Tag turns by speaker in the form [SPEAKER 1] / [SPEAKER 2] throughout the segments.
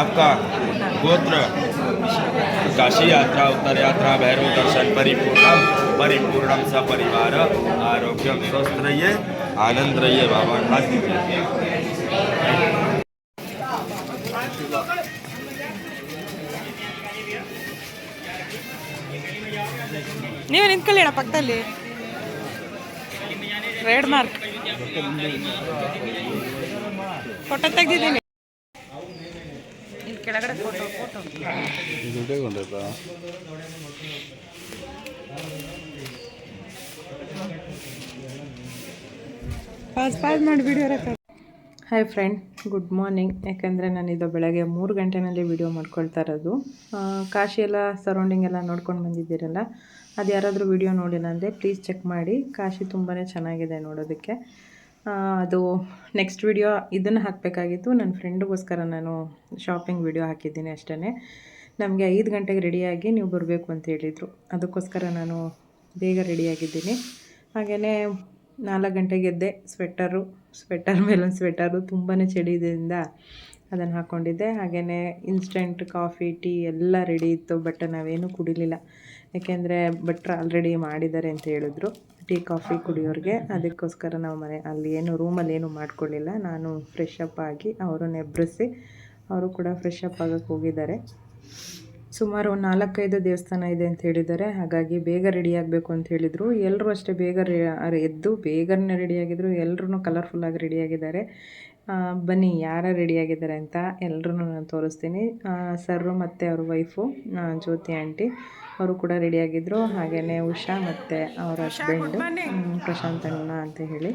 [SPEAKER 1] आपका गोत्र काशी यात्रा उत्तर यात्रा भैरव दर्शन परिपूर्णम परिपूर्णम सपरिवार आरोग्यम स्वस्थ रहिए आनंद रहिए बाबा हाथ दीजिए
[SPEAKER 2] ನೀವು ನಿಂತ್ಕೊಳ್ಳಿ ಅಣ್ಣ ಪಕ್ಕದಲ್ಲಿ red mark photo ತೆಗ್ದಿದ್ದೀನಿ hi friend good morning ಯಾಕಂದರೆ ನಾನಿದು ಬೆಳಗ್ಗೆ ಮೂರು ಗಂಟೆನಲ್ಲಿ ವಿಡಿಯೋ ಮಾಡ್ಕೊಳ್ತಾ ಇರೋದು. ಕಾಶಿ ಎಲ್ಲ ಸರೌಂಡಿಂಗ್ ಎಲ್ಲ ನೋಡ್ಕೊಂಡು ಬಂದಿದ್ದೀರಲ್ಲ ಅದು ಯಾರಾದರೂ ವಿಡಿಯೋ ನೋಡಿಲ್ಲ ಅಂದರೆ ಪ್ಲೀಸ್ ಚೆಕ್ ಮಾಡಿ. ಕಾಶಿ ತುಂಬಾ ಚೆನ್ನಾಗಿದೆ ನೋಡೋದಕ್ಕೆ. ಅದು ನೆಕ್ಸ್ಟ್ ವಿಡಿಯೋ ಇದನ್ನು ಹಾಕಬೇಕಾಗಿತ್ತು. ನನ್ನ ಫ್ರೆಂಡಿಗೋಸ್ಕರ ನಾನು ಶಾಪಿಂಗ್ ವಿಡಿಯೋ ಹಾಕಿದ್ದೀನಿ ಅಷ್ಟೇ ನಮಗೆ ಐದು ಗಂಟೆಗೆ ರೆಡಿಯಾಗಿ ನೀವು ಬರಬೇಕು ಅಂತ ಹೇಳಿದರು. ಅದಕ್ಕೋಸ್ಕರ ನಾನು ಬೇಗ ರೆಡಿಯಾಗಿದ್ದೀನಿ ಹಾಗೆಯೇ ನಾಲ್ಕು ಗಂಟೆಗೆ ಎದ್ದೆ ಸ್ವೆಟರು ಸ್ವೆಟರ್ ಮೇಲೊಂದು ಸ್ವೆಟರು ತುಂಬಾ ಚಳಿ ಇದರಿಂದ ಅದನ್ನು ಹಾಕ್ಕೊಂಡಿದ್ದೆ ಹಾಗೆಯೇ ಇನ್ಸ್ಟೆಂಟ್ ಕಾಫಿ ಟೀ ಎಲ್ಲ ರೆಡಿ ಇತ್ತು ಬಟ್ ನಾವೇನು ಕುಡಿಲಿಲ್ಲ. ಯಾಕೆಂದರೆ ಭಟ್ರು ಆಲ್ರೆಡಿ ಮಾಡಿದ್ದಾರೆ ಅಂತ ಹೇಳಿದ್ರು. ಟೀ, ಕಾಫಿ ಕುಡಿಯೋರಿಗೆ. ಅದಕ್ಕೋಸ್ಕರ ನಾವು ಮನೆ, ಅಲ್ಲಿ ಏನು ರೂಮಲ್ಲಿ ಏನು ಮಾಡ್ಕೊಳ್ಳಿಲ್ಲ ನಾನು ಫ್ರೆಶ್ ಅಪ್ ಆಗಿ ಅವರನ್ನು ಎಬ್ಬರಿಸಿ ಅವರು ಕೂಡ ಫ್ರೆಶ್ ಅಪ್ ಆಗಕ್ಕೆ ಹೋಗಿದ್ದಾರೆ. ಸುಮಾರು ಒಂದು ನಾಲ್ಕೈದು ದೇವಸ್ಥಾನ ಇದೆ ಅಂತ ಹೇಳಿದ್ದಾರೆ. ಹಾಗಾಗಿ ಬೇಗ ರೆಡಿ ಆಗಬೇಕು ಅಂತ ಹೇಳಿದರು. ಎಲ್ಲರೂ ಅಷ್ಟೇ ಬೇಗ ಎದ್ದು ಬೇಗನೆ ರೆಡಿಯಾಗಿದ್ದರು ಎಲ್ಲರೂ ಕಲರ್ಫುಲ್ಲಾಗಿ ರೆಡಿಯಾಗಿದ್ದಾರೆ ಬನ್ನಿ, ಯಾರು ರೆಡಿಯಾಗಿದ್ದಾರೆ ಅಂತ ಎಲ್ಲರೂ ನಾನು ತೋರಿಸ್ತೀನಿ. ಸರ್ರು ಮತ್ತು ಅವ್ರ ವೈಫು ಜ್ಯೋತಿ ಆಂಟಿ ಅವರು ಕೂಡ ರೆಡಿಯಾಗಿದ್ದರು ಹಾಗೆಯೇ ಉಷಾ ಮತ್ತು ಅವರ ಹಸ್ಬೆಂಡ್ ಪ್ರಶಾಂತ್ ಅಣ್ಣ ಅಂತ ಹೇಳಿ.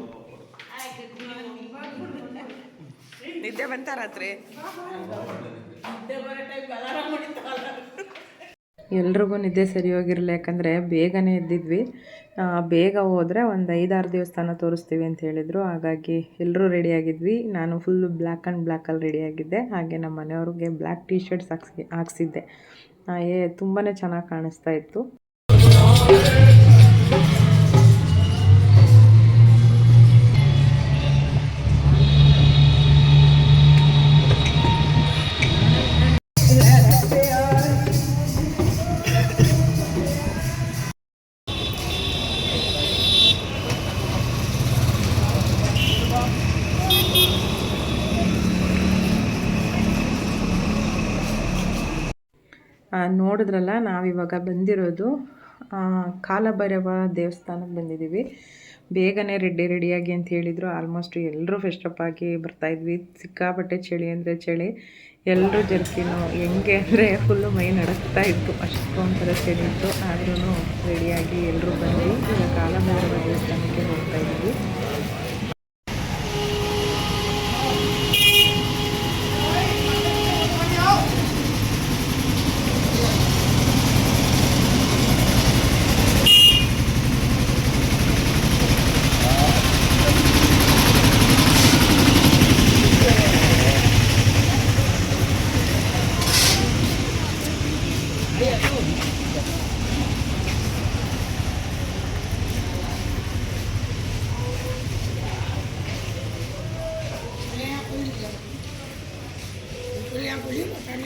[SPEAKER 2] ನಿದ್ದೆ ಬಂತ ರಾತ್ರಿ? ಎಲ್ರಿಗೂ ನಿದ್ದೆ ಸರಿ ಹೋಗಿರಲಿ ಯಾಕಂದರೆ ಬೇಗನೆ ಎದ್ದಿದ್ವಿ. ಬೇಗ ಹೋದರೆ ಒಂದು ಐದಾರು ದೇವಸ್ಥಾನ ತೋರಿಸ್ತೀವಿ ಅಂತ ಹೇಳಿದರು. ಹಾಗಾಗಿ ಎಲ್ಲರೂ ರೆಡಿಯಾಗಿದ್ವಿ ನಾನು ಫುಲ್ಲು ಬ್ಲ್ಯಾಕ್ ಆ್ಯಂಡ್ ಬ್ಲ್ಯಾಕಲ್ಲಿ ರೆಡಿಯಾಗಿದ್ದೆ ಹಾಗೆ ನಮ್ಮ ಮನೆಯವ್ರಿಗೆ ಬ್ಲ್ಯಾಕ್ ಟೀ ಶರ್ಟ್ಸ್ ಹಾಕ್ಸಿ ಹಾಕ್ಸಿದ್ದೆ. ತುಂಬಾ ಚೆನ್ನಾಗಿ ಕಾಣಿಸ್ತಾ ಇತ್ತು. ನೋಡಿದ್ರಲ್ಲ, ನಾವಿವಾಗ ಬಂದಿರೋದು ಕಾಲಭೈರವ ದೇವಸ್ಥಾನಕ್ಕೆ ಬಂದಿದ್ದೀವಿ. ಬೇಗನೆ ರೆಡಿ, ರೆಡಿಯಾಗಿ ಅಂತ ಹೇಳಿದರು. ಆಲ್ಮೋಸ್ಟ್ ಎಲ್ಲರೂ ಫ್ರೆಶ್ಅಪ್ ಆಗಿ ಬರ್ತಾಯಿದ್ವಿ ಸಿಕ್ಕಾಪಟ್ಟೆ ಚಳಿ ಅಂದರೆ ಚಳಿ. ಎಲ್ಲರೂ ಜರ್ಕಿನು ಹೆಂಗೆ ಅಂದರೆ ಫುಲ್ಲು ಮೈ ನಡಕ್ತಾ ಇತ್ತು. ಅಷ್ಟೊಂಥರ ಚಳಿ ಇತ್ತು. ಆದ್ರೂ ರೆಡಿಯಾಗಿ ಎಲ್ಲರೂ ಬಂದು ಕಾಲಭೈರವ ದೇವಸ್ಥಾನಕ್ಕೆ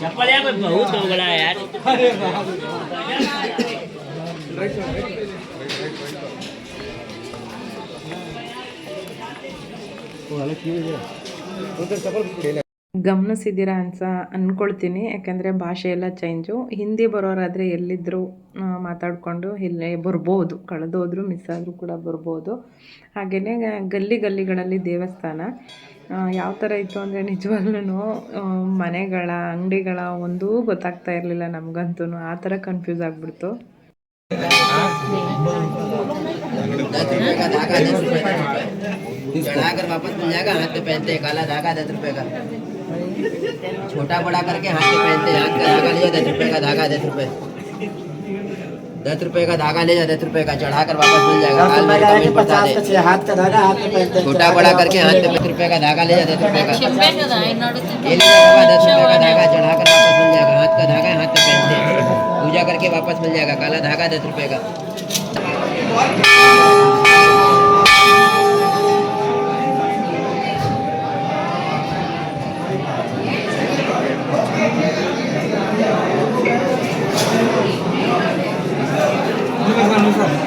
[SPEAKER 3] चप्पल यार कोई बहुत हो गया यार
[SPEAKER 2] ಗಮನಿಸಿದ್ದೀರಾ ಅನ್ಸ ಅಂದ್ಕೊಳ್ತೀನಿ ಯಾಕಂದರೆ ಭಾಷೆ ಎಲ್ಲ ಚೇಂಜು ಹಿಂದಿ ಬರೋರಾದರೆ ಎಲ್ಲಿದ್ದರೂ ಮಾತಾಡಿಕೊಂಡು ಇಲ್ಲೇ ಬರ್ಬೋದು ಕಳೆದೋದ್ರು ಮಿಸ್ ಆದರೂ ಕೂಡ ಬರ್ಬೋದು ಹಾಗೆಯೇ ಗಲ್ಲಿ ಗಲ್ಲಿಗಳಲ್ಲಿ ದೇವಸ್ಥಾನ ಯಾವ ಥರ ಇತ್ತು ಅಂದರೆ ನಿಜವಾಗ್ಲೂ ಮನೆಗಳ ಅಂಗಡಿಗಳ ಒಂದೂ ಗೊತ್ತಾಗ್ತಾ ಇರಲಿಲ್ಲ ನಮಗಂತೂ ಆ ಥರ ಕನ್ಫ್ಯೂಸ್ ಆಗಿಬಿಡ್ತು
[SPEAKER 4] चढ़ाकर वापस मिल जाएगा हाथ पे पहनते हैं काला धागा दस रुपए का छोटा बड़ा करके हाथ से पहनते हैं हाथ का धागा ले जाओ दस रुपए का धागा दस रुपए दस रुपए का धागा ले जा दस रुपए का चढ़ा कर वापस मिल जाएगा। काल मेरे कमेंट बता दे।
[SPEAKER 5] हाथ का धागा हाथ में
[SPEAKER 4] छोटा बड़ा करके हाथ में दस रुपए का धागा ले जा दस रुपए का। ये ले जाओ दस रुपए का धागा चढ़ा कर वापस मिल जाएगा। हाथ का धागा हाथ में पहनते हैं पूजा करके वापस मिल जाएगा काला धागा दस रुपए का। Vamos lá, vamos lá.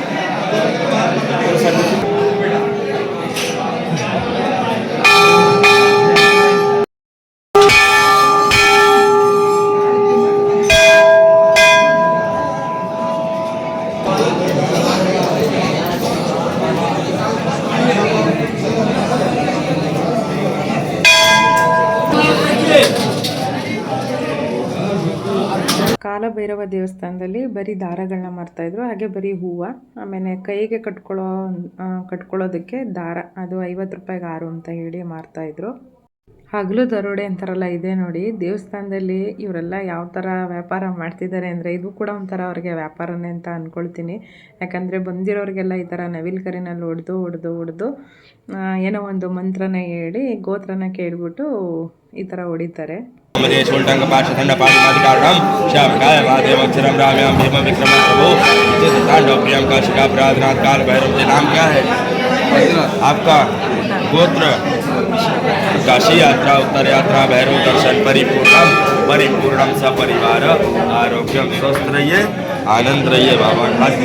[SPEAKER 2] Kalabhairava ದೇವಸ್ಥಾನದಲ್ಲಿ ಬರೀ ದಾರಗಳನ್ನ ಮಾರ್ತಾಯಿದ್ರು ಹಾಗೆ ಬರೀ ಹೂವು, ಆಮೇಲೆ ಕೈಗೆ ಕಟ್ಕೊಳ್ಳೋ ಕಟ್ಕೊಳ್ಳೋದಕ್ಕೆ ದಾರ. ಅದು ಐವತ್ತು ರೂಪಾಯಿಗೆ ಆರು ಅಂತ ಹೇಳಿ ಮಾರ್ತಾಯಿದ್ರು ಹಗಲು ದರೋಡೆ ಅಂತಾರಲ್ಲ, ಇದೆ ನೋಡಿ. ದೇವಸ್ಥಾನದಲ್ಲಿ ಇವರೆಲ್ಲ ಯಾವ ಥರ ವ್ಯಾಪಾರ ಮಾಡ್ತಿದ್ದಾರೆ ಅಂದರೆ ಇದು ಕೂಡ ಒಂಥರ ಅವ್ರಿಗೆ ವ್ಯಾಪಾರನೇ ಅಂತ ಅಂದ್ಕೊಳ್ತೀನಿ ಯಾಕಂದರೆ ಬಂದಿರೋರಿಗೆಲ್ಲ ಈ ಥರ ನವಿಲ್ ಕರಿನಲ್ಲಿ ಹೊಡೆದು ಹೊಡೆದು ಹೊಡೆದು ಏನೋ ಒಂದು ಮಂತ್ರನ ಹೇಳಿ, ಗೋತ್ರನ ಕೇಳಿಬಿಟ್ಟು ಈ ಥರ ಹೊಡಿತಾರೆ.
[SPEAKER 1] मदे शोल्टंग पार्श्वखंड पादिकारणम श्यामकाय वादेव अक्षरम राम्याम भीम, विक्रम नाम क्या है? आपका गोत्र, काशी यात्रा, उत्तर यात्रा, भैरव दर्शन परिपूर्णम परिपूर्णम सपरिवार आरोग्यम स्वस्थ रहिए आनंद रहिए बाबा खाद्य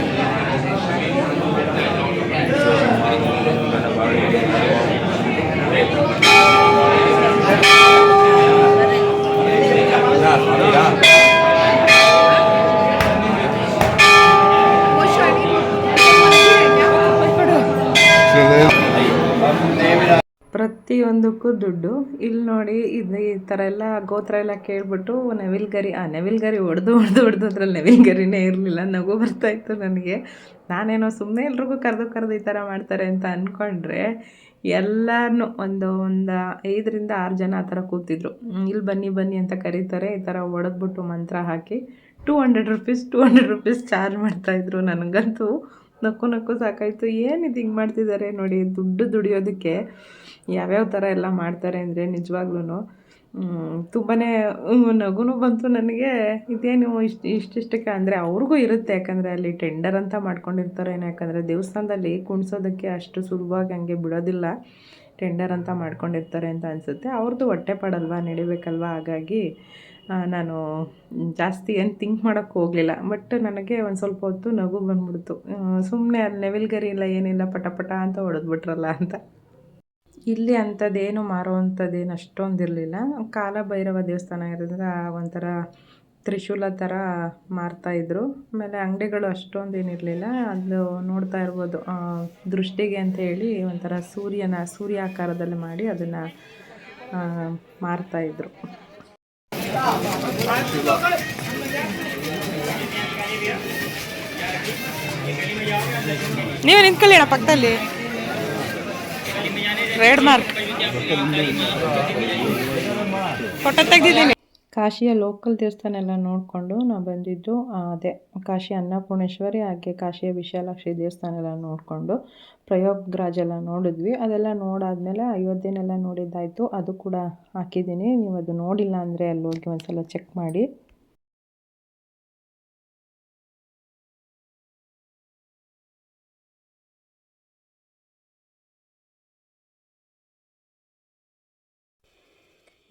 [SPEAKER 2] ಪ್ರತಿಯೊಂದಕ್ಕೂ ದುಡ್ಡು. ಇಲ್ಲಿ ನೋಡಿ, ಇದು ಈ ಥರ ಎಲ್ಲ ಗೋತ್ರ ಎಲ್ಲ ಕೇಳಿಬಿಟ್ಟು, ನವಿಲ್ ಗರಿ, ಆ ನವಿಲ್ಗರಿ ಹೊಡೆದು ಹೊಡೆದು ಹೊಡೆದು ಅದ್ರಲ್ಲಿ ನವಿಲ್ಗರಿನೇ ಇರಲಿಲ್ಲ. ನಗು ಬರ್ತಾಯಿತ್ತು ನನಗೆ. ನಾನೇನೋ ಸುಮ್ಮನೆ ಎಲ್ರಿಗೂ ಕರೆದು ಕರೆದು ಈ ಥರ ಮಾಡ್ತಾರೆ ಅಂತ ಅಂದ್ಕೊಂಡ್ರೆ ಎಲ್ಲರೂ ಒಂದು ಒಂದು ಐದರಿಂದ ಆರು ಜನ ಆ ಥರ ಕೂತಿದ್ರು. ಇಲ್ಲಿ ಬನ್ನಿ ಬನ್ನಿ ಅಂತ ಕರೀತಾರೆ. ಈ ಥರ ಹೊಡೆದ್ಬಿಟ್ಟು ಮಂತ್ರ ಹಾಕಿ two hundred rupees, two hundred rupees charge ಮಾಡ್ತಾಯಿದ್ರು ನನಗಂತೂ. ನಕ್ಕು ನಕ್ಕು ಸಾಕಾಯಿತು. ಏನಿದು ಹಿಂಗೆ ಮಾಡ್ತಿದ್ದಾರೆ ನೋಡಿ, ದುಡ್ಡು ದುಡಿಯೋದಕ್ಕೆ. ಯಾವ್ಯಾವ ಥರ ಎಲ್ಲ ಮಾಡ್ತಾರೆ ಅಂದರೆ ನಿಜವಾಗ್ಲೂ ತುಂಬಾ ನಗುನು ಬಂತು ನನಗೆ. ಇದೇನು ಇಷ್ಟು, ಇಷ್ಟಿಷ್ಟಕ್ಕೆ ಅಂದರೆ ಅವ್ರಿಗೂ ಇರುತ್ತೆ, ಯಾಕಂದರೆ ಅಲ್ಲಿ ಟೆಂಡರ್ ಅಂತ ಮಾಡ್ಕೊಂಡಿರ್ತಾರೆ. ಏನು ಯಾಕಂದರೆ ದೇವಸ್ಥಾನದಲ್ಲಿ ಕುಣಿಸೋದಕ್ಕೆ ಅಷ್ಟು ಸುಲಭವಾಗಿ ಹಂಗೆ ಬಿಡೋದಿಲ್ಲ. ಟೆಂಡರ್ ಅಂತ ಮಾಡ್ಕೊಂಡಿರ್ತಾರೆ ಅಂತ ಅನಿಸುತ್ತೆ. ಅವ್ರದ್ದು ಹೊಟ್ಟೆ ಪಡಲ್ವಾ, ನಡಿಬೇಕಲ್ವ? ಹಾಗಾಗಿ ನಾನು ಜಾಸ್ತಿ ಏನು ಥಿಂಕ್ ಮಾಡೋಕ್ಕೆ ಹೋಗಲಿಲ್ಲ. ಬಟ್ ನನಗೆ ಒಂದು ಸ್ವಲ್ಪ ಹೊತ್ತು ನಗು ಬಂದ್ಬಿಡ್ತು. ಸುಮ್ಮನೆ ಅಲ್ಲಿ ನೆವಿಲ್ಗರಿ ಇಲ್ಲ ಏನಿಲ್ಲ, ಪಟ ಪಟ ಅಂತ ಹೊಡೆದ್ಬಿಟ್ರಲ್ಲ ಅಂತ. ಇಲ್ಲಿ ಅಂಥದ್ದೇನು ಮಾರೋ ಅಂಥದ್ದೇನು ಅಷ್ಟೊಂದು ಇರಲಿಲ್ಲ ಕಾಲಭೈರವ ದೇವಸ್ಥಾನ ಇರೋದ್ರಿಂದ ಒಂಥರ ತ್ರಿಶೂಲ ಥರ ಮಾರ್ತಾಯಿದ್ರು ಆಮೇಲೆ ಅಂಗಡಿಗಳು ಅಷ್ಟೊಂದು ಏನಿರಲಿಲ್ಲ ಅದು ನೋಡ್ತಾ ಇರ್ಬೋದು. ದೃಷ್ಟಿಗೆ ಅಂತ ಹೇಳಿ ಒಂಥರ ಸೂರ್ಯನ ಸೂರ್ಯ ಆಕಾರದಲ್ಲಿ ಮಾಡಿ ಅದನ್ನು ಮಾರ್ತಾಯಿದ್ರು
[SPEAKER 6] ನೀವೇ ನಿಂತ್ಕೊಳ್ಳಿ ಪಕ್ಕದಲ್ಲಿ. ರೆಡ್ ಮಾರ್ಕ್ ಫೋಟೋ ತೆಗ್ದಿದ್ದೀನಿ.
[SPEAKER 2] ಕಾಶಿಯ ಲೋಕಲ್ ದೇವಸ್ಥಾನ ಎಲ್ಲ ನೋಡಿಕೊಂಡು ನಾವು ಬಂದಿದ್ದು ಅದೇ, ಕಾಶಿ ಅನ್ನಪೂರ್ಣೇಶ್ವರಿ, ಹಾಗೆ ಕಾಶಿಯ ವಿಶಾಲಾಕ್ಷಿ ದೇವಸ್ಥಾನ ಎಲ್ಲ ನೋಡಿಕೊಂಡು ಪ್ರಯೋಗ್ರಾಜ್ ಎಲ್ಲ ನೋಡಿದ್ವಿ. ಅದೆಲ್ಲ ನೋಡಾದ್ಮೇಲೆ ಅಯೋಧ್ಯೆನೆಲ್ಲ ನೋಡಿದ್ದಾಯಿತು. ಅದು ಕೂಡ ಹಾಕಿದ್ದೀನಿ. ನೀವು ಅದು ನೋಡಿಲ್ಲ ಅಂದರೆ ಅಲ್ಲಿ ಹೋಗಿ ಒಂದ್ಸಲ ಚೆಕ್ ಮಾಡಿ.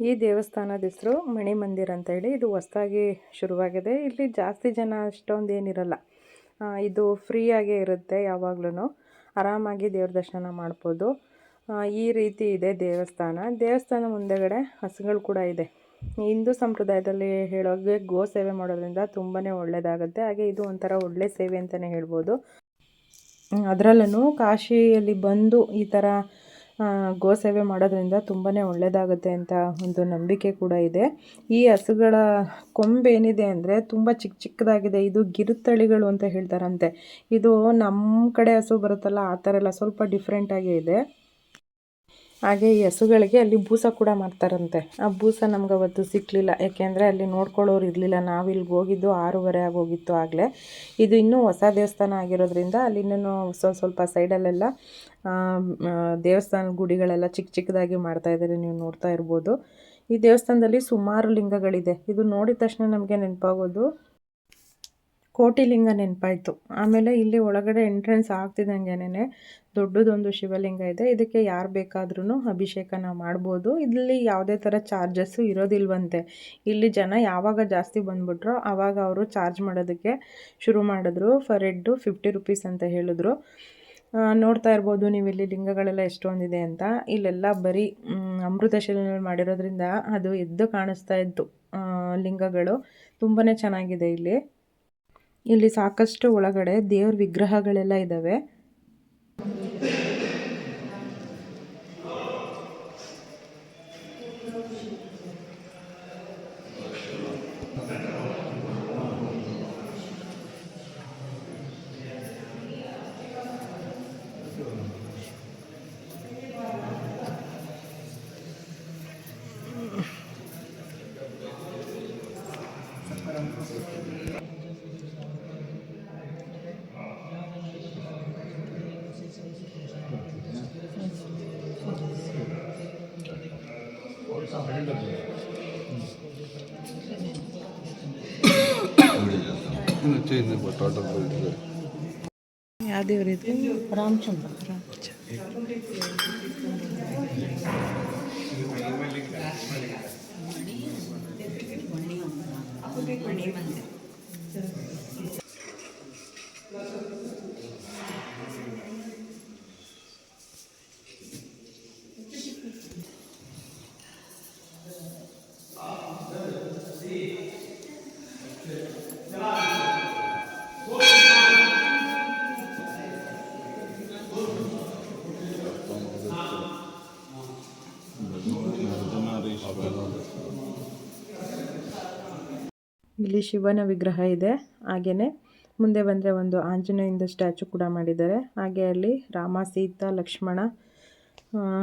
[SPEAKER 2] ಈ ದೇವಸ್ಥಾನದ ಹೆಸರು ಮಣಿ ಮಂದಿರ ಅಂತ ಹೇಳಿ. ಇದು ಹೊಸ್ದಾಗಿ ಶುರುವಾಗಿದೆ. ಇಲ್ಲಿ ಜಾಸ್ತಿ ಜನ ಅಷ್ಟೊಂದು ಏನಿರಲ್ಲ. ಇದು ಫ್ರೀಯಾಗೇ ಇರುತ್ತೆ ಯಾವಾಗ್ಲೂ ಆರಾಮಾಗಿ ದೇವ್ರ ದರ್ಶನ ಮಾಡ್ಬೋದು. ಈ ರೀತಿ ಇದೆ ದೇವಸ್ಥಾನ. ದೇವಸ್ಥಾನ ಮುಂದೆಗಡೆ ಹಸುಗಳು ಕೂಡ ಇದೆ. ಹಿಂದೂ ಸಂಪ್ರದಾಯದಲ್ಲಿ ಹೇಳೋಗೆ ಗೋ ಸೇವೆ ಮಾಡೋದ್ರಿಂದ ತುಂಬಾ ಒಳ್ಳೆಯದಾಗುತ್ತೆ ಹಾಗೆ ಇದು ಒಂಥರ ಒಳ್ಳೆ ಸೇವೆ ಅಂತಲೇ ಹೇಳ್ಬೋದು. ಅದರಲ್ಲೂ ಕಾಶಿಯಲ್ಲಿ ಬಂದು ಈ ಥರ ಆ, ಗೋ ಸೇವೆ ಮಾಡೋದ್ರಿಂದ ತುಂಬಾ ಒಳ್ಳೆಯದಾಗುತ್ತೆ ಅಂತ ಒಂದು ನಂಬಿಕೆ ಕೂಡ ಇದೆ. ಈ ಹಸುಗಳ ಕೊಂಬೇನಿದೆ ಅಂದರೆ ತುಂಬ ಚಿಕ್ಕ ಚಿಕ್ಕದಾಗಿದೆ. ಇದು ಗಿರುತಳಿಗಳು ಅಂತ ಹೇಳ್ತಾರಂತೆ. ಇದು ನಮ್ಮ ಕಡೆ ಹಸು ಬರುತ್ತಲ್ಲ ಆ ಥರ ಎಲ್ಲ ಸ್ವಲ್ಪ ಡಿಫ್ರೆಂಟಾಗೇ ಇದೆ. ಹಾಗೆ ಈ ಹಸುಗಳಿಗೆ ಅಲ್ಲಿ ಬೂಸ ಕೂಡ ಮಾಡ್ತಾರಂತೆ. ಆ ಬೂಸ ನಮ್ಗೆ ಅವತ್ತು ಸಿಕ್ಕಲಿಲ್ಲ ಯಾಕೆಂದರೆ ಅಲ್ಲಿ ನೋಡ್ಕೊಳ್ಳೋರು ಇರಲಿಲ್ಲ. ನಾವು ಇಲ್ಲಿಗೆ ಹೋಗಿದ್ದು ಆರೂವರೆ ಆಗೋಗಿತ್ತು ಆಗಲೇ. ಇದು ಇನ್ನೂ ಹೊಸ ದೇವಸ್ಥಾನ ಆಗಿರೋದ್ರಿಂದ ಅಲ್ಲಿ ಇನ್ನೂ ಸ್ವಲ್ಪ ಸ್ವಲ್ಪ ಸೈಡಲ್ಲೆಲ್ಲ ದೇವಸ್ಥಾನ ಗುಡಿಗಳೆಲ್ಲ ಚಿಕ್ಕ ಚಿಕ್ಕದಾಗಿ ಮಾಡ್ತಾ ಇದ್ದಾರೆ. ನೀವು ನೋಡ್ತಾ ಇರ್ಬೋದು. ಈ ದೇವಸ್ಥಾನದಲ್ಲಿ ಸುಮಾರು ಲಿಂಗಗಳಿದೆ. ಇದು ನೋಡಿದ ತಕ್ಷಣ ನಮಗೆ ನೆನಪಾಗೋದು ಕೋಟಿಲಿಂಗ ನೆನಪಾಯಿತು. ಆಮೇಲೆ ಇಲ್ಲಿ ಒಳಗಡೆ ಎಂಟ್ರೆನ್ಸ್ ಆಗ್ತಿದ್ದಂಗೆನೇ ದೊಡ್ಡದೊಂದು ಶಿವಲಿಂಗ ಇದೆ. ಇದಕ್ಕೆ ಯಾರು ಬೇಕಾದ್ರೂ ಅಭಿಷೇಕನ ಮಾಡ್ಬೋದು. ಇಲ್ಲಿ ಯಾವುದೇ ಥರ ಚಾರ್ಜಸ್ಸು ಇರೋದಿಲ್ವಂತೆ. ಇಲ್ಲಿ ಜನ ಯಾವಾಗ ಜಾಸ್ತಿ ಬಂದುಬಿಟ್ರೋ ಆವಾಗ ಅವರು ಚಾರ್ಜ್ ಮಾಡೋದಕ್ಕೆ ಶುರು ಮಾಡಿದ್ರು. ಫರ್ ಹೆಡ್ಡು ಫಿಫ್ಟಿ ರುಪೀಸ್ ಅಂತ ಹೇಳಿದ್ರು. ನೋಡ್ತಾ ಇರ್ಬೋದು ನೀವು ಇಲ್ಲಿ ಲಿಂಗಗಳೆಲ್ಲ ಎಷ್ಟೊಂದಿದೆ ಅಂತ. ಇಲ್ಲೆಲ್ಲ ಬರೀ ಅಮೃತಶಿಲೆಯಲ್ಲಿ ಅಮೃತ ಶಿಲೆಯಲ್ಲಿ ಮಾಡಿರೋದ್ರಿಂದ ಅದು ಎದ್ದು ಕಾಣಿಸ್ತಾ ಇತ್ತು. ಲಿಂಗಗಳು ತುಂಬಾ ಚೆನ್ನಾಗಿದೆ ಇಲ್ಲಿ. ಇಲ್ಲಿ ಸಾಕಷ್ಟು ಒಳಗಡೆ ದೇವ್ರ ವಿಗ್ರಹಗಳೆಲ್ಲ ಇದ್ದಾವೆ
[SPEAKER 7] ಚೇಂಜ್ ಟೋಟಲ್
[SPEAKER 2] ಯಾವ ದೇವರಿದೆ ರಾಮಚಂದ್ರ. ಇಲ್ಲಿ ಶಿವನ ವಿಗ್ರಹ ಇದೆ. ಹಾಗೇನೆ ಮುಂದೆ ಬಂದರೆ ಒಂದು ಆಂಜನೇಯಂದು ಸ್ಟ್ಯಾಚು ಕೂಡ ಮಾಡಿದ್ದಾರೆ. ಹಾಗೆ ಅಲ್ಲಿ ರಾಮ ಸೀತಾ ಲಕ್ಷ್ಮಣ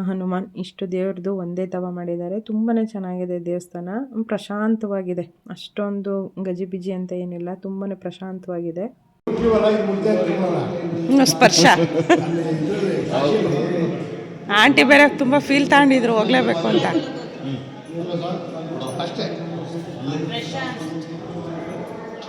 [SPEAKER 2] ಹನುಮಾನ್ ಇಷ್ಟು ದೇವ್ರದ್ದು ಒಂದೇ ತವ ಮಾಡಿದ್ದಾರೆ. ತುಂಬಾ ಚೆನ್ನಾಗಿದೆ ದೇವಸ್ಥಾನ. ಪ್ರಶಾಂತವಾಗಿದೆ. ಅಷ್ಟೊಂದು ಗಜಿಬಿಜಿ ಅಂತ ಏನಿಲ್ಲ ತುಂಬಾ ಪ್ರಶಾಂತವಾಗಿದೆ.
[SPEAKER 6] ಸ್ಪರ್ಶ. ಆಂಟಿ ಬೇರೆ ತುಂಬ ಫೀಲ್ ತಗೊಂಡಿದ್ರು ಹೋಗ್ಲೇಬೇಕು ಅಂತ.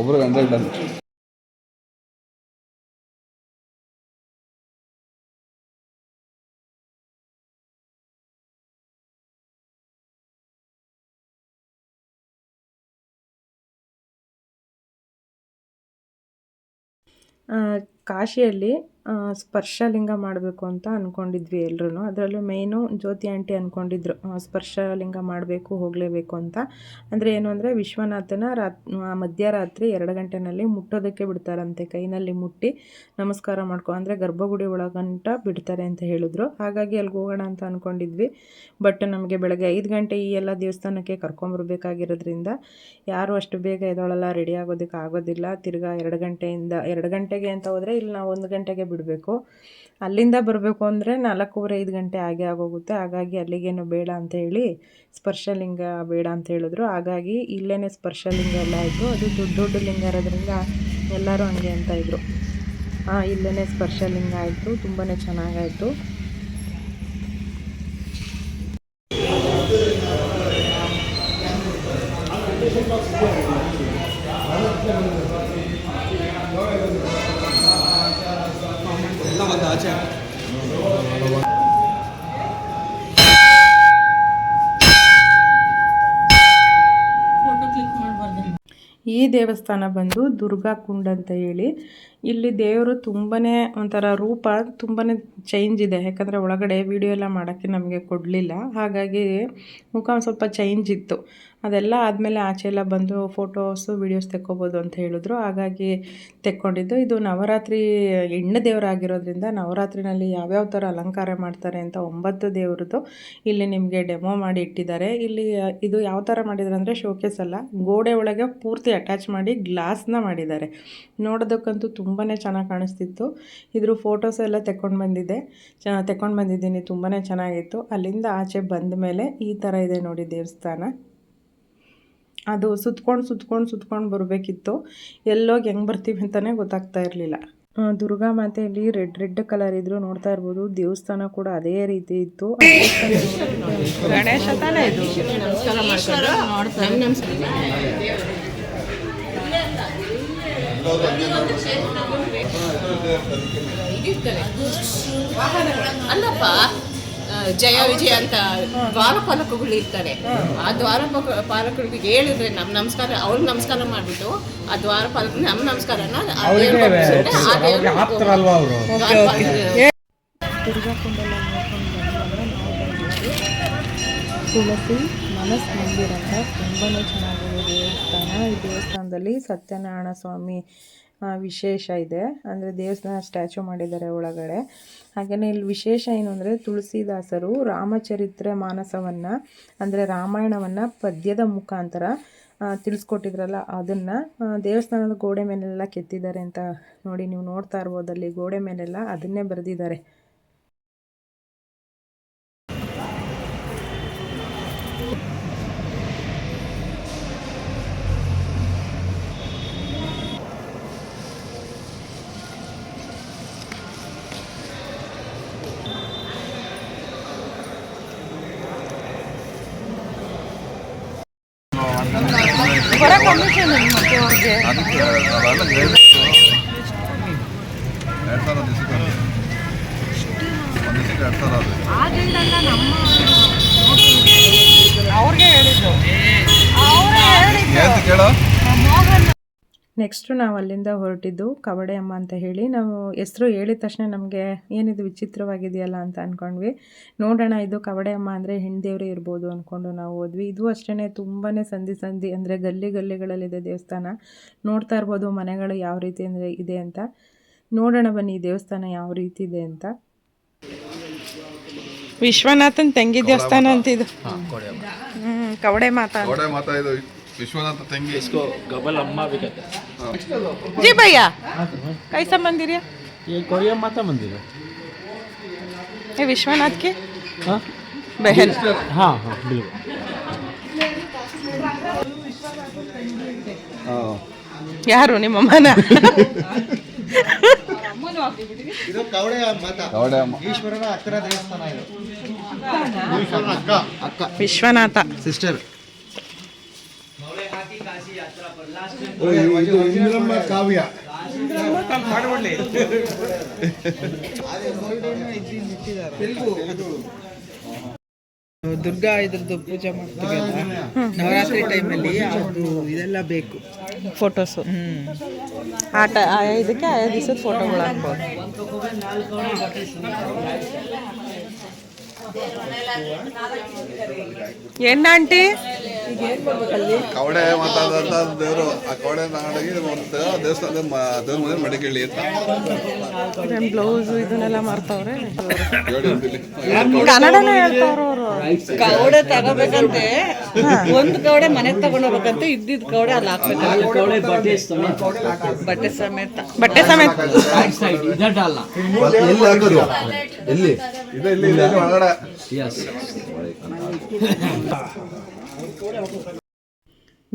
[SPEAKER 7] ಒಬ್ರಿಗೆ ಹಂಡ್ರೆಡ್ ಡನ್.
[SPEAKER 2] ಕಾಶಿಯಲ್ಲಿ ಸ್ಪರ್ಶಲಿಂಗ ಮಾಡಬೇಕು ಅಂತ ಅಂದ್ಕೊಂಡಿದ್ವಿ ಎಲ್ಲರೂ ಅದರಲ್ಲೂ ಮೇಯ್ನು ಜ್ಯೋತಿ ಆಂಟಿ ಅಂದ್ಕೊಂಡಿದ್ರು ಸ್ಪರ್ಶಲಿಂಗ ಮಾಡಬೇಕು, ಹೋಗಲೇಬೇಕು ಅಂತ. ಅಂದರೆ ಏನು ಅಂದರೆ ವಿಶ್ವನಾಥನ ರಾತ್ ಮಧ್ಯರಾತ್ರಿ ಎರಡು ಗಂಟೆನಲ್ಲಿ ಮುಟ್ಟೋದಕ್ಕೆ ಬಿಡ್ತಾರಂತೆ, ಕೈನಲ್ಲಿ ಮುಟ್ಟಿ ನಮಸ್ಕಾರ ಮಾಡ್ಕೊ, ಅಂದರೆ ಗರ್ಭಗುಡಿ ಒಳಗಂಟ ಬಿಡ್ತಾರೆ ಅಂತ ಹೇಳಿದ್ರು. ಹಾಗಾಗಿ ಅಲ್ಲಿಗೆ ಹೋಗೋಣ ಅಂತ ಅಂದ್ಕೊಂಡಿದ್ವಿ ಬಟ್ ನಮಗೆ ಬೆಳಗ್ಗೆ ಐದು ಗಂಟೆ ಈ ಎಲ್ಲ ದೇವಸ್ಥಾನಕ್ಕೆ ಕರ್ಕೊಂಬರ್ಬೇಕಾಗಿರೋದ್ರಿಂದ ಯಾರು ಅಷ್ಟು ಬೇಗ ಇದೊಳಲ್ಲ ರೆಡಿ ಆಗೋದಕ್ಕೆ ಆಗೋದಿಲ್ಲ. ತಿರ್ಗಾ ಎರಡು ಗಂಟೆಯಿಂದ, ಎರಡು ಗಂಟೆಗೆ ಅಂತ ಹೋದರೆ ಇಲ್ಲಿ, ನಾವು ಒಂದು ಗಂಟೆಗೆ ಬಿಡಬೇಕು. ಅಲ್ಲಿಂದ ಬರಬೇಕು ಅಂದರೆ ನಾಲ್ಕೂವರೆ ಐದು ಗಂಟೆ ಹಾಗೆ ಆಗೋಗುತ್ತೆ. ಹಾಗಾಗಿ ಅಲ್ಲಿಗೇನು ಬೇಡ ಅಂತ ಹೇಳಿ ಸ್ಪರ್ಶಲಿಂಗ ಬೇಡ ಅಂತ ಹೇಳಿದ್ರು. ಹಾಗಾಗಿ ಇಲ್ಲೇ ಸ್ಪರ್ಶಲಿಂಗ ಎಲ್ಲ ಆಯಿತು. ಅದು ದೊಡ್ಡ ದೊಡ್ಡ ಲಿಂಗ ಇರೋದ್ರಿಂದ ಎಲ್ಲರೂ ಹಂಗೆ ಅಂತ ಇದ್ದರು ಹಾಂ ಇಲ್ಲೇ ಸ್ಪರ್ಶಲಿಂಗ ಆಯಿತು. ತುಂಬಾ ಚೆನ್ನಾಗಾಯಿತು. ಈ ದೇವಸ್ಥಾನ ಬಂದು ದುರ್ಗಾ ಕುಂಡ್ ಅಂತ ಹೇಳಿ. ಇಲ್ಲಿ ದೇವರು ತುಂಬನೇ ಒಂಥರ ರೂಪ, ತುಂಬನೇ ಚೇಂಜ್ ಇದೆ. ಯಾಕಂದರೆ ಒಳಗಡೆ ವಿಡಿಯೋ ಎಲ್ಲ ಮಾಡೋಕ್ಕೆ ನಮಗೆ ಕೊಡಲಿಲ್ಲ. ಹಾಗಾಗಿ ಮುಖ ಸ್ವಲ್ಪ ಚೇಂಜ್ ಇತ್ತು. ಅದೆಲ್ಲ ಆದಮೇಲೆ ಆಚೆ ಎಲ್ಲ ಬಂದು ಫೋಟೋಸು ವೀಡಿಯೋಸ್ ತೆಕ್ಕೋಬೋದು ಅಂತ ಹೇಳಿದ್ರು. ಹಾಗಾಗಿ ತೆಕ್ಕೊಂಡಿದ್ದು. ಇದು ನವರಾತ್ರಿ ಹೆಣ್ಣು ದೇವರಾಗಿರೋದ್ರಿಂದ ನವರಾತ್ರಿನಲ್ಲಿ ಯಾವ್ಯಾವ ಥರ ಅಲಂಕಾರ ಮಾಡ್ತಾರೆ ಅಂತ ಒಂಬತ್ತು ದೇವ್ರದ್ದು ಇಲ್ಲಿ ನಿಮಗೆ ಡೆಮೋ ಮಾಡಿ ಇಟ್ಟಿದ್ದಾರೆ. ಇಲ್ಲಿ ಇದು ಯಾವ ಥರ ಮಾಡಿದ್ದಾರೆ ಅಂದರೆ ಶೋಕೇಸ್ ಅಲ್ಲ. ಗೋಡೆ ಒಳಗೆ ಪೂರ್ತಿ ಅಟ್ಯಾಚ್ ಮಾಡಿ ಗ್ಲಾಸ್ನ ಮಾಡಿದ್ದಾರೆ. ನೋಡೋದಕ್ಕಂತೂ ತುಂಬಾ ಚೆನ್ನಾಗಿ ಕಾಣಿಸ್ತಿತ್ತು. ಇದ್ರ ಫೋಟೋಸ್ ಎಲ್ಲ ತೆಕ್ಕೊಂಡು ಬಂದಿದ್ದೆ. ಚ, ತೆಕ್ಕೊಂಡು ಬಂದಿದ್ದೀನಿ. ತುಂಬಾ ಚೆನ್ನಾಗಿತ್ತು. ಅಲ್ಲಿಂದ ಆಚೆ ಬಂದ ಮೇಲೆ ಈ ಥರ ಇದೆ ನೋಡಿ ದೇವಸ್ಥಾನ. ಅದು ಸುತ್ಕೊಂಡು ಸುತ್ಕೊಂಡು ಸುತ್ಕೊಂಡು ಬರಬೇಕಿತ್ತು ಎಲ್ಲೋಗಿ ಹೆಂಗೆ ಬರ್ತೀವಿ ಅಂತಲೇ ಗೊತ್ತಾಗ್ತಾ ಇರಲಿಲ್ಲ ದುರ್ಗಾ ಮಾತೆಯಲ್ಲಿ ರೆಡ್ ರೆಡ್ ಕಲರ್ ಇದ್ರು ನೋಡ್ತಾ ಇರ್ಬೋದು ದೇವಸ್ಥಾನ ಕೂಡ ಅದೇ ರೀತಿ ಇತ್ತು ಗಣೇಶ
[SPEAKER 5] ಅಲ್ಲಪ್ಪ ಜಯ ವಿಜಯ ಅಂತ ದ್ವಾರಪಾಲಕಗಳು ಇರ್ತಾರೆ. ಆ ದ್ವಾರ ಪಾಲಕರಿಗೆ ಹೇಳಿದ್ರೆ ನಮ್ ನಮಸ್ಕಾರ ಅವ್ರಿಗೆ ನಮಸ್ಕಾರ ಮಾಡ್ಬಿಟ್ಟು ಆ ದ್ವಾರಪಾಲಕ ನಮ್ ನಮಸ್ಕಾರನ ಆ ದೇವ್ರಿಗೆ ಒಪ್ಪಿಸಿದ್ರೆ ಆ ದೇವ್ರು ದ್ವಾರಪಾಲಕರು-
[SPEAKER 2] ದುರ್ಗಾ ಕುಂಡೆಲ್ಲ ನೋಡ್ಕೊಂಡು ಬಂದಾಗ ನಾವು ಬಂದಿದ್ದು ತುಳಸಿ ಮನಸ್ ಮಂದಿರ ಅಂತ ತುಂಬಾ ಚೆನ್ನಾಗಿದೆ ದೇವಸ್ಥಾನ. ಈ ದೇವಸ್ಥಾನದಲ್ಲಿ ಸತ್ಯನಾರಾಯಣ ಸ್ವಾಮಿ ವಿಶೇಷ ಇದೆ. ಅಂದರೆ ದೇವಸ್ಥಾನ ಸ್ಟ್ಯಾಚು ಮಾಡಿದ್ದಾರೆ ಒಳಗಡೆ. ಹಾಗೆಯೇ ಇಲ್ಲಿ ವಿಶೇಷ ಏನು ಅಂದರೆ ತುಳಸಿದಾಸರು ರಾಮಚರಿತ್ರೆ ಮಾನಸವನ್ನು, ಅಂದರೆ ರಾಮಾಯಣವನ್ನು ಪದ್ಯದ ಮುಖಾಂತರ ತಿಳಿಸ್ಕೊಟ್ಟಿದ್ರಲ್ಲ, ಅದನ್ನು ದೇವಸ್ಥಾನದ ಗೋಡೆ ಮೇಲೆಲ್ಲ ಕೆತ್ತಿದ್ದಾರೆ ಅಂತ ನೋಡಿ ನೀವು ನೋಡ್ತಾ ಇರ್ಬೋದು ಅಲ್ಲಿ ಗೋಡೆ ಮೇಲೆಲ್ಲ ಅದನ್ನೇ ಬರೆದಿದ್ದಾರೆ.
[SPEAKER 7] ಅದಕ್ಕೆ ಅವೆಲ್ಲ ಹೇಳಿದ್ದು ಎರಡು ಸಾವಿರ ದಿವಸಕ್ಕೆ ಒಂದು ದಿವಸಕ್ಕೆ ಎರಡು ಸಾವಿರ ಅದು
[SPEAKER 6] ಅವ್ರಿಗೆ ಹೇಳಿದ್ದು.
[SPEAKER 7] ಕೇಳೋ.
[SPEAKER 2] ನೆಕ್ಸ್ಟು ನಾವು ಅಲ್ಲಿಂದ ಹೊರಟಿದ್ದು ಕವಡೆ ಅಮ್ಮ ಅಂತ ಹೇಳಿ. ನಾವು ಹೆಸರು ಹೇಳಿದ ತಕ್ಷಣ ನಮಗೆ ಏನಿದು ವಿಚಿತ್ರವಾಗಿದೆಯಲ್ಲ ಅಂತ ಅಂದ್ಕೊಂಡ್ವಿ ನೋಡೋಣ ಇದು ಕವಡೆ ಅಮ್ಮ ಅಂದರೆ ಹೆಣ್ದೇವ್ರೇ ಇರ್ಬೋದು ಅಂದ್ಕೊಂಡು ನಾವು ಹೋದ್ವಿ. ಇದು ಅಷ್ಟೇ ತುಂಬಾ ಸಂಧಿ ಸಂಧಿ ಅಂದರೆ ಗಲ್ಲಿ ಗಲ್ಲಿಗಳಲ್ಲಿದೆ ದೇವಸ್ಥಾನ. ನೋಡ್ತಾ ಇರ್ಬೋದು ಮನೆಗಳು ಯಾವ ರೀತಿ ಅಂದರೆ ಇದೆ ಅಂತ. ನೋಡೋಣ ಬನ್ನಿ ಈ ದೇವಸ್ಥಾನ ಯಾವ ರೀತಿ ಇದೆ ಅಂತ.
[SPEAKER 6] ವಿಶ್ವನಾಥನ್ ತಂಗಿ ದೇವಸ್ಥಾನ ಅಂತ. ಇದು ಹ್ಮ್ ಕವಡೆ ಮಾತಾ
[SPEAKER 7] ಗೋಡೆ ಮಾತಾ ಇದು ವಿಶ್ವನಾಥ ತಂಗಿ
[SPEAKER 6] जी भैया कैसा मंदिर है
[SPEAKER 8] ये कोरिया माता मंदिर है
[SPEAKER 6] ये विश्वनाथ के बहन
[SPEAKER 8] हाँ हाँ बिल्कुल
[SPEAKER 6] ಯಾರು ನಿಮ್ಮಮ್ಮನ
[SPEAKER 7] ಕವಡೆ ಅಮ್ಮ
[SPEAKER 6] ವಿಶ್ವನಾಥ
[SPEAKER 9] ದುರ್ಗಾ ಇದ್ರದ್ದು ಪೂಜೆ ಮಾಡ್ತೀವಿ ನವರಾತ್ರಿ ಟೈಮಲ್ಲಿ ಅದು ಇದೆಲ್ಲ ಬೇಕು.
[SPEAKER 6] ಫೋಟೋಸು ಆಟ ಆ ಇದಕ್ಕೆ ಆಯಾ ದಿವಸದ ಫೋಟೋಗಳು ಹಾಕ್ಬೋದು. ಏನ ಆಂಟಿ?
[SPEAKER 7] ಕವಡೆ ಮಾತಾದಂತ ದೇವರು ಆ ಕವಡೆ ನಾಡಗಿ ಒಂದು ದೇವಸ್ಥಾನ ದೇವ್ರ ಮನೆ ಮಡಿಕೇಳಿ ಅಂತ.
[SPEAKER 6] ಬ್ಲೌಸ್ ಇದನ್ನೆಲ್ಲ ಮಾರ್ತಾವ್ರೆ? ಕನ್ನಡನೇ ಹೇಳ್ತಾವ್ರ
[SPEAKER 9] ಕವಡೆ ತಗೋಬೇಕಂತೆ. ಒಂದು ಕವಡೆ ಮನೆಗೆ ತಗೊಂಡೋಗ್ಬೇಕಂತೆ ಇದ್ದಿದ್ ಕವಡೆ ಅಲ್ಲಿ ಹಾಕ್ಬೇಕು. ಬಟ್ಟೆ ಸಮೇತ.
[SPEAKER 6] ಬಟ್ಟೆ ಸಮೇತ.
[SPEAKER 7] ಎಲ್ಲಿ ಎಲ್ಲಿ? ಇದೆ ಇಲ್ಲಿ ಒಳಗಡೆ.
[SPEAKER 8] Yes.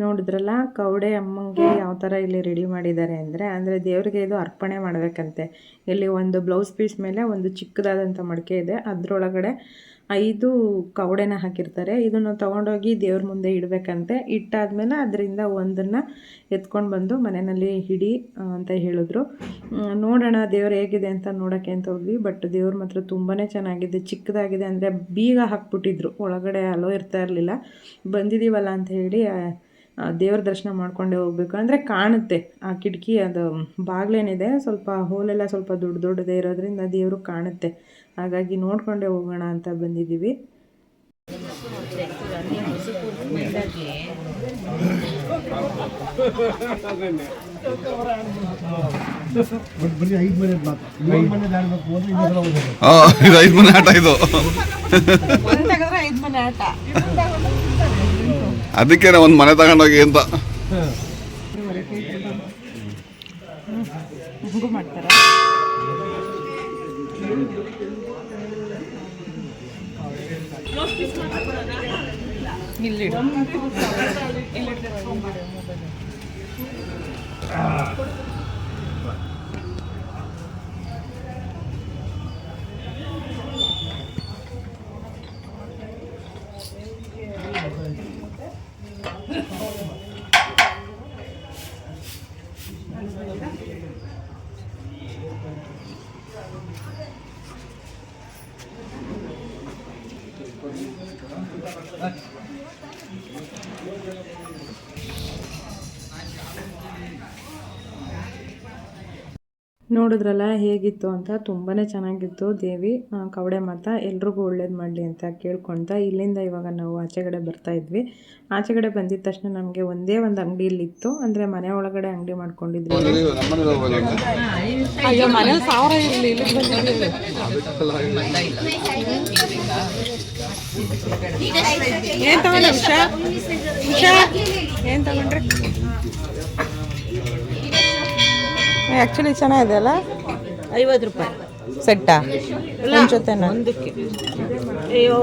[SPEAKER 2] ನೋಡಿದ್ರಲ್ಲ, ಕವಡೆ ಅಮ್ಮಂಗೆ ಯಾವ ಥರ ಇಲ್ಲಿ ರೆಡಿ ಮಾಡಿದ್ದಾರೆ ಅಂದರೆ ಅಂದರೆ ದೇವರಿಗೆ ಇದು ಅರ್ಪಣೆ ಮಾಡಬೇಕಂತೆ. ಇಲ್ಲಿ ಒಂದು ಬ್ಲೌಸ್ ಪೀಸ್ ಮೇಲೆ ಒಂದು ಚಿಕ್ಕದಾದಂಥ ಮಡಿಕೆ ಇದೆ. ಅದರೊಳಗಡೆ ಐದು ಕವಡೆನ ಹಾಕಿರ್ತಾರೆ. ಇದನ್ನು ತೊಗೊಂಡೋಗಿ ದೇವ್ರ ಮುಂದೆ ಇಡಬೇಕಂತೆ. ಇಟ್ಟಾದ್ಮೇಲೆ ಅದರಿಂದ ಒಂದನ್ನು ಎತ್ಕೊಂಡು ಬಂದು ಮನೆಯಲ್ಲಿ ಹಿಡಿ ಅಂತ ಹೇಳಿದ್ರು. ನೋಡೋಣ ದೇವ್ರು ಹೇಗಿದೆ ಅಂತ ನೋಡೋಕ್ಕೆ ಅಂತ ಹೋದ್ವಿ. ಬಟ್ ದೇವ್ರ ಮಾತ್ರ ತುಂಬಾ ಚೆನ್ನಾಗಿದೆ. ಚಿಕ್ಕದಾಗಿದೆ ಅಂದರೆ ಬೀಗ ಹಾಕ್ಬಿಟ್ಟಿದ್ರು. ಒಳಗಡೆ ಅಲೋ ಇರ್ತಾ ಇರಲಿಲ್ಲ. ಬಂದಿದ್ದೀವಲ್ಲ ಅಂತ ಹೇಳಿ ದೇವ್ರ ದರ್ಶನ ಮಾಡ್ಕೊಂಡೇ ಹೋಗ್ಬೇಕು. ಅಂದರೆ ಕಾಣುತ್ತೆ. ಆ ಕಿಟಕಿ ಅದು ಬಾಗ್ಲೇನಿದೆ. ಸ್ವಲ್ಪ ಹೋಲೆಲ್ಲ ಸ್ವಲ್ಪ ದೊಡ್ಡ ದೊಡ್ಡದೇ ಇರೋದ್ರಿಂದ ದೇವರು ಕಾಣುತ್ತೆ. ಹಾಗಾಗಿ ನೋಡ್ಕೊಂಡೇ ಹೋಗೋಣ ಅಂತ ಬಂದಿದ್ದೀವಿ.
[SPEAKER 7] ಹಾಂ ಇದು ಐದು ಮನೆ ಆಟ ಇದು. ಅದಕ್ಕೆ ಒಂದು ಮನೆ ತಗೊಂಡೋಗಿ ಅಂತ.
[SPEAKER 2] ಹಂಗೂ ಮಾಡ್ತಾರೆ ನೋಡಿದ್ರಲ್ಲ ಹೇಗಿತ್ತು ಅಂತ ತುಂಬಾ ಚೆನ್ನಾಗಿತ್ತು ದೇವಿ ಕವಡೆ ಮಾತ ಎಲ್ರಿಗೂ ಒಳ್ಳೇದು ಮಾಡಲಿ ಅಂತ ಕೇಳ್ಕೊಳ್ತಾ ಇಲ್ಲಿಂದ ಇವಾಗ ನಾವು ಆಚೆಗಡೆ ಬರ್ತಾ ಇದ್ವಿ. ಆಚೆಗಡೆ ಬಂದಿದ ತಕ್ಷಣ ನಮಗೆ ಒಂದೇ ಒಂದು ಅಂಗಡಿಯಲ್ಲಿತ್ತು ಅಂದರೆ ಮನೆ ಒಳಗಡೆ ಅಂಗಡಿ ಮಾಡ್ಕೊಂಡಿದ್ವಿ
[SPEAKER 6] ಏನ್ ತಗೊಂಡ್ರೆ? ಆ್ಯಕ್ಚುಲಿ ಚೆನ್ನಾಗಿದೆ ಅಲ್ಲ?
[SPEAKER 9] ಐವತ್ತು ರೂಪಾಯಿ.
[SPEAKER 6] ಸೆಟ್ಟಾ? ಜೊತೆನಾ?
[SPEAKER 9] ಒಂದಕ್ಕೆ. ಅಯ್ಯೋ.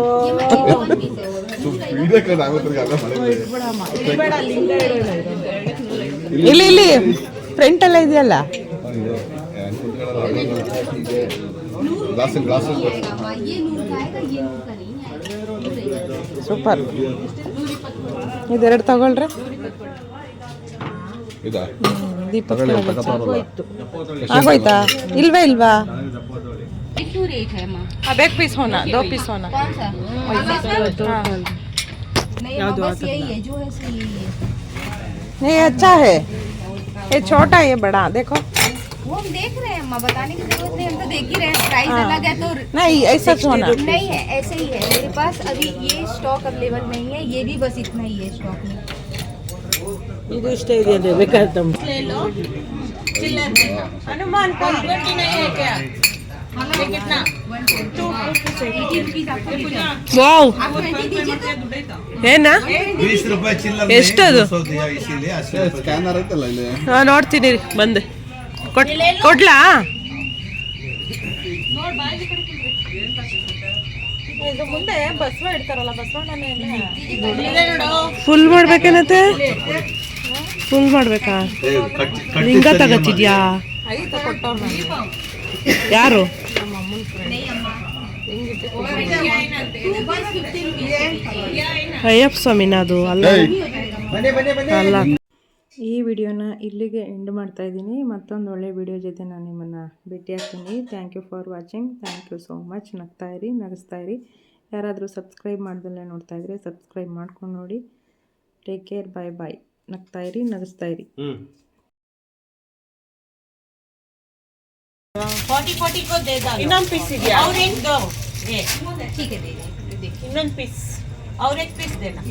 [SPEAKER 6] ಇಲ್ಲಿ ಇಲ್ಲಿ ಫ್ರೆಂಟ್ ಎಲ್ಲ ಇದೆಯಲ್ಲ? ಸೂಪರ್. ಇದೆರಡು ತಗೊಳ್ರಿ.
[SPEAKER 7] ಇದಾ
[SPEAKER 6] ದೀಪಕ್ ಆಗೋಯ್ತಾ ಇಲ್ವೇ ಇಲ್ವಾ हाँ बैक पीस होना दो पीस होना हाँ। नहीं अच्छा है ये छोटा ये बड़ा देखो
[SPEAKER 10] वो हम देख रहे हैं अम्मा बताने की जरूरत नहीं हम तो देख ही रहे हैं प्राइस अलग है तो
[SPEAKER 6] नहीं ऐसा होना
[SPEAKER 10] नहीं है ऐसे ही है मेरे पास अभी ये स्टॉक अवेलेबल नहीं है ये भी बस इतना ही है स्टॉक में
[SPEAKER 9] ಇದು ಇಷ್ಟ ಇದೆ ಅಂದರೆ ಬೇಕಾದ್ರೆ ತಮ್ಮ
[SPEAKER 7] ಹನುಮಾನ್
[SPEAKER 6] ಹಾಂ ನೋಡ್ತೀನಿ ರೀ ಬಂದೆ. ಕೊಟ್ ಕೊಡ್ಲಾ? ಫುಲ್ ಮಾಡ್ಬೇಕೇನತ್ತೆ? ಫುಲ್ ಮಾಡ್ಬೇಕಾ? ಲಿಂಗ ತಗತ್ತಿದ್ಯಾ ಯಾರು? ಅಯ್ಯಪ್ಪ ಸ್ವಾಮಿನ ಅದು ಅಲ್ಲ. ಅಲ್ಲ.
[SPEAKER 2] ಈ ವಿಡಿಯೋನ ಇಲ್ಲಿಗೆ ಎಂಡ್ ಮಾಡ್ತಾ ಇದ್ದೀನಿ. ಮತ್ತೊಂದು ಒಳ್ಳೆ ವಿಡಿಯೋ ಜೊತೆ ನಾನು ನಿಮ್ಮನ್ನು ಭೇಟಿ ಆಗ್ತೀನಿ. Thank you for watching thank you so much ನಗ್ತಾ ಇರಿ ನಗಿಸ್ತಾ ಇರಿ. ಯಾರಾದರೂ ಸಬ್ಸ್ಕ್ರೈಬ್ ಮಾಡ್ದಲ್ಲೇ ನೋಡ್ತಾ ಇದ್ರೆ ಸಬ್ಸ್ಕ್ರೈಬ್ ಮಾಡ್ಕೊಂಡು ನೋಡಿ. ಟೇಕ್ ಕೇರ್ ಬಾಯ್ ಬಾಯ್ ನಗ್ತಾ ಇರಿ ನಗಿಸ್ತಾ ಇರಿ
[SPEAKER 6] ಇನ್ನೊಂದು ಪೀಸ್ ಇದೆಯಾ
[SPEAKER 10] ठीक है दे दे
[SPEAKER 6] ಇನ್ನೊಂದು ಪೀಸ್
[SPEAKER 9] और एक पीस देना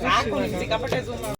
[SPEAKER 6] ಸಾಕು ಸಿಕ್ಕಾಪಟ್ಟೆ zoom